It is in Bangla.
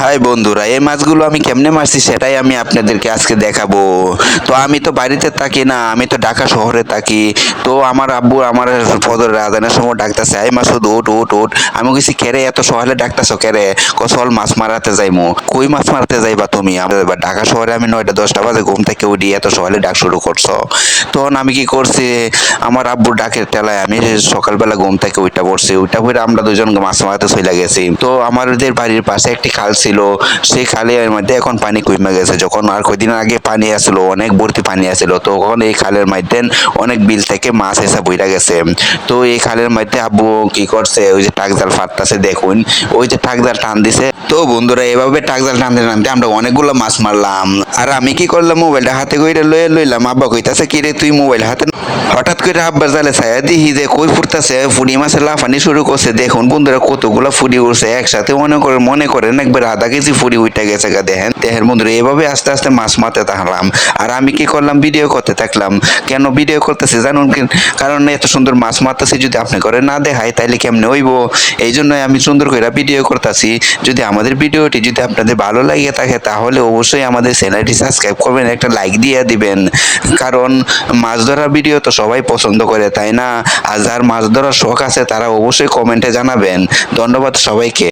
হাই বন্ধুরা, এই মাছগুলো আমি কেমনে মারছি সেটাই আমি আপনাদেরকে আজকে দেখাবো। তো আমি তো বাড়িতে থাকি না, আমি তো ঢাকা শহরে থাকি। তো আমার আব্বু আমার ফদর রাজানের সময় ডাকতেছে আই মাছ ওট ওট ওট আমি কইছি, কেরে, এত সকালে ডাকতেছ কেরে? কসল মাছ মারাতে যাইমু। কই মাছ মারতে যাইবা তুমি? আমাদের ঢাকা শহরে আমি নয়টা, দশটা বাজে ঘুম থেকে উঠি, এত সকালে ডাক শুরু করছ। তখন আমি কি করছি, আমার আব্বুর ডাকের টেলায় আমি সকালবেলা ঘুম থেকে উইটা পড়ছি। উইটা পড়ে আমরা দুজন মাছ মারাতে চলে গেছি। তো আমাদের বাড়ির পাশে একটি খাল ছিল, সেই খালের মধ্যে এখন পানি কমে গেছে। যখন আর কদিন আগে পানি আসলো, অনেক ভর্তি পানি আসলো, তখন এই খালের মধ্যে অনেক বিল থেকে মাছ এসে বইরা গেছে। তো এই খালের মধ্যে আব্বু কি করছে, ওই যে টাক জাল ফাটতাছে দেখুন, ওই যে টাক জাল টান দিছে। তো বন্ধুরা, এভাবে টাক জাল টানতে টানতে আমরা অনেকগুলো মাছ মারলাম। আর আমি কি করলাম, মোবাইলটা হাতে কইরে লয়ে লইলাম, আব্বা কইতাছে, কি রে তুই মোবাইল হাতে হঠাৎ করে আব্বার জালে ছায়া দিহি যে কই ফুটতাছে, ফুড়ি মাছের লাফানি শুরু করছে। দেখুন বন্ধুরা, কতগুলো ফুড়ি উঠছে একসাথে মনে করে মনে করেন একবার আধা কেজি ফুড়ি উঠে গেছে গা দেখেন। দেহের বন্ধুরা, এভাবে আস্তে আস্তে মাছ মারতে থাকলাম। আর আমি কি করলাম? ভিডিও করতে থাকলাম। কেন ভিডিও করতেছি জানুন? কারণ এত সুন্দর মাছ মারতেছি যদি আপনি করে না দেখায়, তাইলে কেমনে হইব? এই জন্যই আমি সুন্দর করে ভিডিও করতেছি। যদি আমাদের ভিডিওটি যদি আপনাদের ভালো লাগে থাকে, তাহলে অবশ্যই আমাদের চ্যানেলটি সাবস্ক্রাইব করবেন, একটা লাইক দিয়ে দিবেন। কারণ মাছ ধরার ভিডিও তো সবাই পছন্দ করে, তাই না? আর যার মাছ ধরার শখ আছে, তারা অবশ্যই কমেন্টে জানাবেন। ধন্যবাদ সবাইকে।